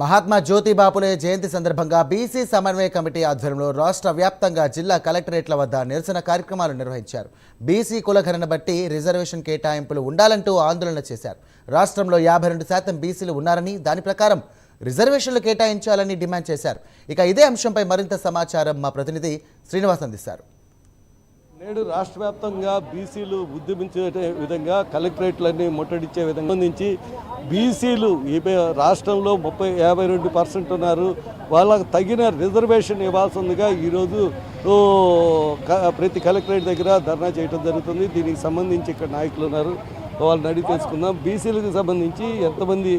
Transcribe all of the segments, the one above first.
మహాత్మా జ్యోతిబాపులే జయంతి సందర్భంగా బీసీ సమన్వయ కమిటీ ఆధ్వర్యంలో రాష్ట్ర వ్యాప్తంగా జిల్లా కలెక్టరేట్ల వద్ద నిరసన కార్యక్రమాలు నిర్వహించారు. బీసీ కులగణన బట్టి రిజర్వేషన్ కేటాయింపులు ఉండాలంటూ ఆందోళన చేశారు. రాష్ట్రంలో యాభై రెండు శాతం బీసీలు ఉన్నారని దాని ప్రకారం రిజర్వేషన్లు కేటాయించాలని డిమాండ్ చేశారు. ఇక ఇదే అంశంపై మరింత సమాచారం మా ప్రతినిధి శ్రీనివాస్ అందిస్తారు. నేడు రాష్ట్ర వ్యాప్తంగా బీసీలు ఉద్యమించే విధంగా కలెక్టరేట్లన్నీ ముట్టడించే విధంగా సంబంధించి బీసీలు ఈ రాష్ట్రంలో ముప్పై యాభై రెండు పర్సెంట్ ఉన్నారు. వాళ్ళకు తగిన రిజర్వేషన్ ఇవ్వాల్సిందిగా ఈరోజు క- ప్రతి కలెక్టరేట్ దగ్గర ధర్నా చేయడం జరుగుతుంది. దీనికి సంబంధించి ఇక్కడ నాయకులు ఉన్నారు. వాళ్ళని అడిగి తెలుసుకుందాం. బీసీలకు సంబంధించి ఎంతమంది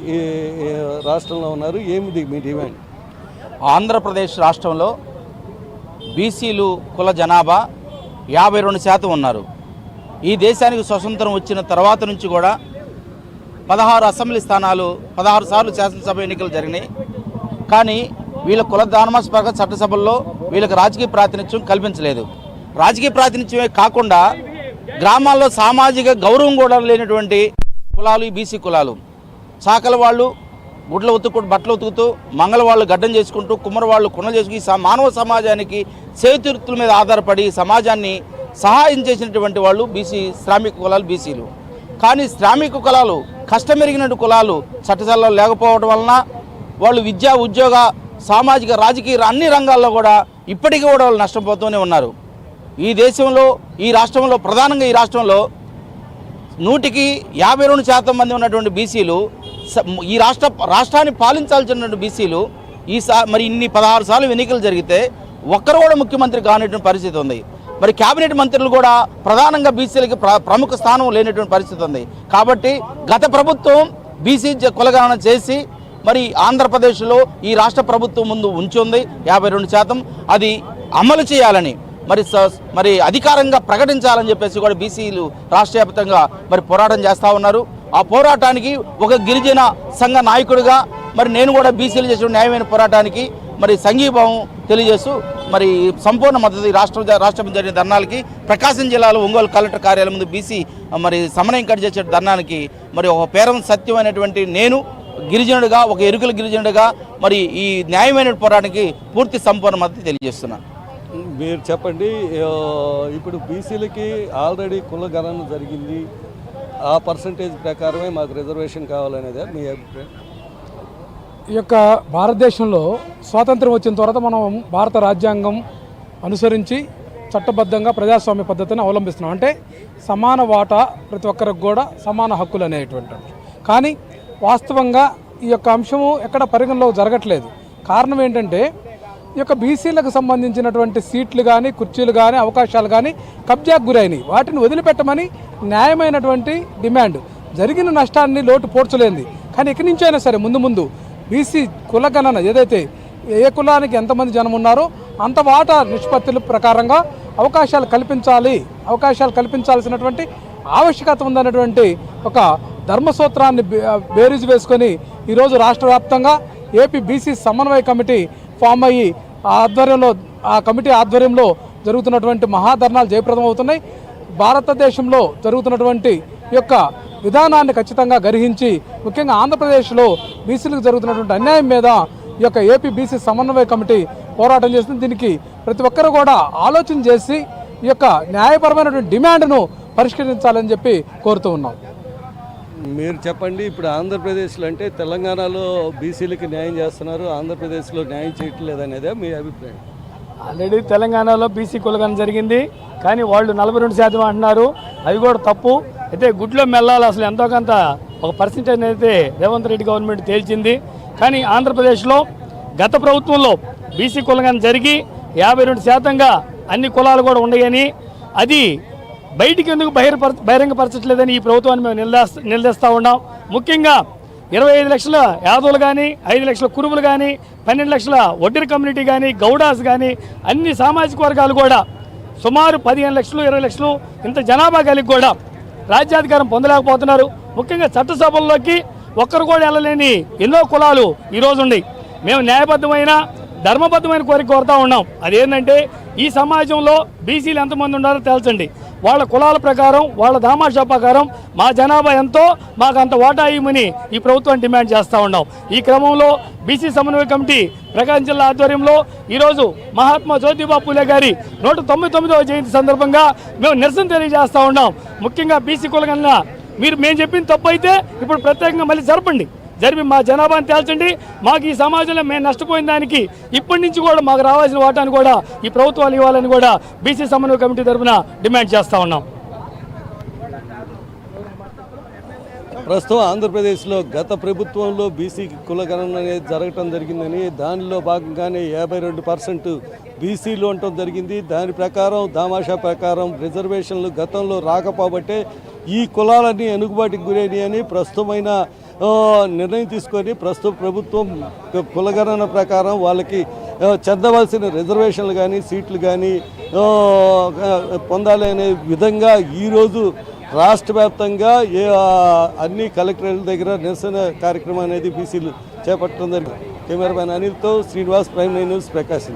రాష్ట్రంలో ఉన్నారు? ఏమిటి మీ డిమాండ్? ఆంధ్రప్రదేశ్ రాష్ట్రంలో బీసీలు కుల జనాభా యాభై రెండు శాతం ఉన్నారు. ఈ దేశానికి స్వతంత్రం వచ్చిన తర్వాత నుంచి కూడా పదహారు అసెంబ్లీ స్థానాలు పదహారు సార్లు శాసనసభ ఎన్నికలు జరిగినాయి. కానీ వీళ్ళ కుల దానమాస్పర్గ చట్టసభల్లో వీళ్ళకి రాజకీయ ప్రాతినిధ్యం కల్పించలేదు. రాజకీయ ప్రాతినిధ్యమే కాకుండా గ్రామాల్లో సామాజిక గౌరవం కూడా లేనటువంటి కులాలు ఈ బీసీ కులాలు. చాకల వాళ్ళు గుడ్లు ఉతుక్కుంటూ బట్టలు ఉతుకుతూ మంగళ వాళ్ళు గడ్డం చేసుకుంటూ కుమ్మర వాళ్ళు చేసుకుని మానవ సమాజానికి చేతివృత్తుల మీద ఆధారపడి సమాజాన్ని సహాయం చేసినటువంటి వాళ్ళు బీసీ శ్రామిక కులాలు బీసీలు. కానీ శ్రామిక కులాలు కష్టమెరిగినట్టు కులాలు చట్టశాలలో లేకపోవడం వలన వాళ్ళు విద్యా ఉద్యోగ సామాజిక రాజకీయ అన్ని రంగాల్లో కూడా ఇప్పటికీ కూడా వాళ్ళు నష్టపోతూనే ఉన్నారు. ఈ దేశంలో ఈ రాష్ట్రంలో ప్రధానంగా ఈ రాష్ట్రంలో నూటికి యాభై రెండు శాతం మంది ఉన్నటువంటి బీసీలు స- ఈ రాష్ట్ర రాష్ట్రాన్ని పాలించాల్సినటువంటి బీసీలు ఈ మరి ఇన్ని పదహారు సార్లు ఎన్నికలు జరిగితే ఒక్కరు కూడా ముఖ్యమంత్రి కానిటువంటి పరిస్థితి ఉంది. మరి కేబినెట్ మంత్రులు కూడా ప్రధానంగా బీసీలకి ప్ర ప్రముఖ స్థానం లేనటువంటి పరిస్థితి ఉంది. కాబట్టి గత ప్రభుత్వం బీసీ కులగణన చేసి మరి ఆంధ్రప్రదేశ్లో ఈ రాష్ట్ర ప్రభుత్వం ముందు ఉంచుంది. యాభై రెండు శాతం అది అమలు చేయాలని మరి మరి అధికారంగా ప్రకటించాలని చెప్పేసి కూడా బీసీలు రాష్ట్ర వ్యాప్తంగా మరి పోరాటం చేస్తూ ఉన్నారు. ఆ పోరాటానికి ఒక గిరిజన సంఘ నాయకుడిగా మరి నేను కూడా బీసీలు చేసిన న్యాయమైన పోరాటానికి మరి సంఘీభావం తెలియజేస్తూ మరి సంపూర్ణ మద్దతు రాష్ట్ర రాష్ట్రం జరిగిన ధర్నాలకి ప్రకాశం జిల్లాలో ఒంగోలు కలెక్టర్ కార్యాలయం ముందు బీసీ మరి సమన్వయం కట్ చేసే ధర్నానికి మరి ఒక పేరం సత్యమైనటువంటి నేను గిరిజనుడిగా ఒక ఎరుకల గిరిజనుడిగా మరి ఈ న్యాయమైన పోరాటానికి పూర్తి సంపూర్ణ మద్దతు తెలియజేస్తున్నాను. మీరు చెప్పండి ఇప్పుడు బీసీలకి ఆల్రెడీ కుల గణన జరిగింది. ఆ పర్సంటేజ్ ప్రకారమే మాకు రిజర్వేషన్ కావాలనేదే మీ అభిప్రాయం? ఈ యొక్క భారతదేశంలో స్వాతంత్రం వచ్చిన తర్వాత మనం భారత రాజ్యాంగం అనుసరించి చట్టబద్ధంగా ప్రజాస్వామ్య పద్ధతిని అవలంబిస్తున్నాం. అంటే సమాన వాటా ప్రతి ఒక్కరికి కూడా సమాన హక్కులు అనేటువంటి కానీ వాస్తవంగా ఈ యొక్క అంశము ఎక్కడ పరిగణలో జరగట్లేదు. కారణం ఏంటంటే ఈ యొక్క బీసీలకు సంబంధించినటువంటి సీట్లు కానీ కుర్చీలు కానీ అవకాశాలు కానీ కబ్జాకు గురైనవి వాటిని వదిలిపెట్టమని న్యాయమైనటువంటి డిమాండ్. జరిగిన నష్టాన్ని లోటు పోడ్చలేంది. కానీ ఇక్కడి నుంచైనా సరే ముందు ముందు బీసీ కులగణన ఏదైతే ఏ కులానికి ఎంతమంది జనం ఉన్నారో అంత వాటా నిష్పత్తుల ప్రకారంగా అవకాశాలు కల్పించాలి. అవకాశాలు కల్పించాల్సినటువంటి ఆవశ్యకత ఉందన్నటువంటి ఒక ధర్మసూత్రాన్ని బే- బేరీజు వేసుకొని ఈరోజు రాష్ట్ర వ్యాప్తంగా ఏపీ బీసీ సమన్వయ కమిటీ ఫామ్ అయ్యి ఆ ఆధ్వర్యంలో ఆ కమిటీ ఆధ్వర్యంలో జరుగుతున్నటువంటి మహాధర్నాలు జయప్రదం అవుతున్నాయి భారతదేశంలో జరుగుతున్నటువంటి యొక్క విధానాన్ని ఖచ్చితంగా గర్హించి ముఖ్యంగా ఆంధ్రప్రదేశ్లో బీసీలకు జరుగుతున్నటువంటి అన్యాయం మీద ఈ యొక్క ఏపీ బీసీ సమన్వయ కమిటీ పోరాటం చేస్తుంది. దీనికి ప్రతి ఒక్కరు కూడా ఆలోచన చేసి ఈ యొక్క న్యాయపరమైనటువంటి డిమాండ్ను పరిష్కరించాలని చెప్పి కోరుతూ ఉన్నాం. మీరు చెప్పండి ఇప్పుడు ఆంధ్రప్రదేశ్లో అంటే తెలంగాణలో బీసీలకి న్యాయం చేస్తున్నారు ఆంధ్రప్రదేశ్లో న్యాయం చేయట్లేదు అనేదే మీ అభిప్రాయం. ఆల్రెడీ తెలంగాణలో బీసీ కులగన జరిగింది కానీ వాళ్ళు నలభై రెండు శాతం అంటున్నారు అవి కూడా తప్పు. అయితే గుడ్లో మెల్లాలి అసలు ఎంతో కొంత ఒక పర్సెంటేజ్ అయితే రేవంత్ రెడ్డి గవర్నమెంట్ తేల్చింది. కానీ ఆంధ్రప్రదేశ్లో గత ప్రభుత్వంలో బీసీ కులగన జరిగి యాభై రెండు శాతంగా అన్ని కులాలు కూడా ఉన్నాయని అది బయటికి ఎందుకు బహిర్పర బహిరంగపరచట్లేదని ఈ ప్రభుత్వాన్ని మేము నిలదీస్తా నిలదీస్తూ ఉన్నాం. ముఖ్యంగా ఇరవై ఐదు లక్షల యాదవులు కానీ ఐదు లక్షల కురువులు కానీ పన్నెండు లక్షల ఒడ్డిరి కమ్యూనిటీ కానీ గౌడాస్ కానీ అన్ని సామాజిక వర్గాలు కూడా సుమారు పదిహేను లక్షలు ఇరవై లక్షలు ఇంత జనాభా కలిగి కూడా రాజ్యాధికారం పొందలేకపోతున్నారు. ముఖ్యంగా చట్టసభల్లోకి ఒక్కరు కూడా వెళ్ళలేని ఎన్నో కులాలు ఈరోజు ఉన్నాయి. మేము న్యాయబద్ధమైన ధర్మబద్ధమైన కోరిక కోరుతూ ఉన్నాం. అదేంటంటే ఈ సమాజంలో బీసీలు ఎంతమంది ఉన్నారో తేల్చండి వాళ్ళ కులాల ప్రకారం వాళ్ళ దామాషా ప్రకారం మా జనాభా ఎంతో మాకు అంత వాటా ఈ ప్రభుత్వం డిమాండ్ చేస్తూ ఉన్నాం. ఈ క్రమంలో బీసీ సమన్వయ కమిటీ ప్రకాశం జిల్లా ఆధ్వర్యంలో ఈరోజు మహాత్మా జ్యోతిబా పూలే గారి నూట తొంభై తొమ్మిదవ జయంతి సందర్భంగా మేము నిరసన తెలియజేస్తూ ఉన్నాం. ముఖ్యంగా బీసీ కులగన్న మీరు మేము చెప్పిన తప్పు అయితే ఇప్పుడు ప్రత్యేకంగా మళ్ళీ జరపండి. జరిపి మా జనాభాను తేల్చండి. మాకు ఈ సమాజంలో మేము నష్టపోయిన దానికి ఇప్పటి నుంచి కూడా మాకు రావాల్సిన వాటాను కూడా ఈ ప్రభుత్వాలు ఇవ్వాలని కూడా బీసీ సమన్వయ కమిటీ తరఫున డిమాండ్ చేస్తూ ఉన్నాం. ప్రస్తుతం ఆంధ్రప్రదేశ్లో గత ప్రభుత్వంలో బీసీ కులగణన అనేది జరగటం జరిగిందని దానిలో భాగంగానే యాభై రెండు పర్సెంట్ బీసీలు ఉండటం జరిగింది. దాని ప్రకారం దామాషా ప్రకారం రిజర్వేషన్లు గతంలో రాకపోబట్టే ఈ కులాలన్నీ వెనుకబాటుకు గురైనవి అని ప్రస్తుతమైన నిర్ణయం తీసుకొని ప్రస్తుత ప్రభుత్వం కులగణన ప్రకారం వాళ్ళకి చెందవలసిన రిజర్వేషన్లు కానీ సీట్లు కానీ పొందాలి అనే విధంగా ఈరోజు రాష్ట్ర వ్యాప్తంగా ఏ అన్ని కలెక్టరేట్ల దగ్గర నిరసన కార్యక్రమం అనేది బీసీలు చేపట్టడం జరిగింది. Cameraman అనిల్తో Srinivas prime nine news Prakasam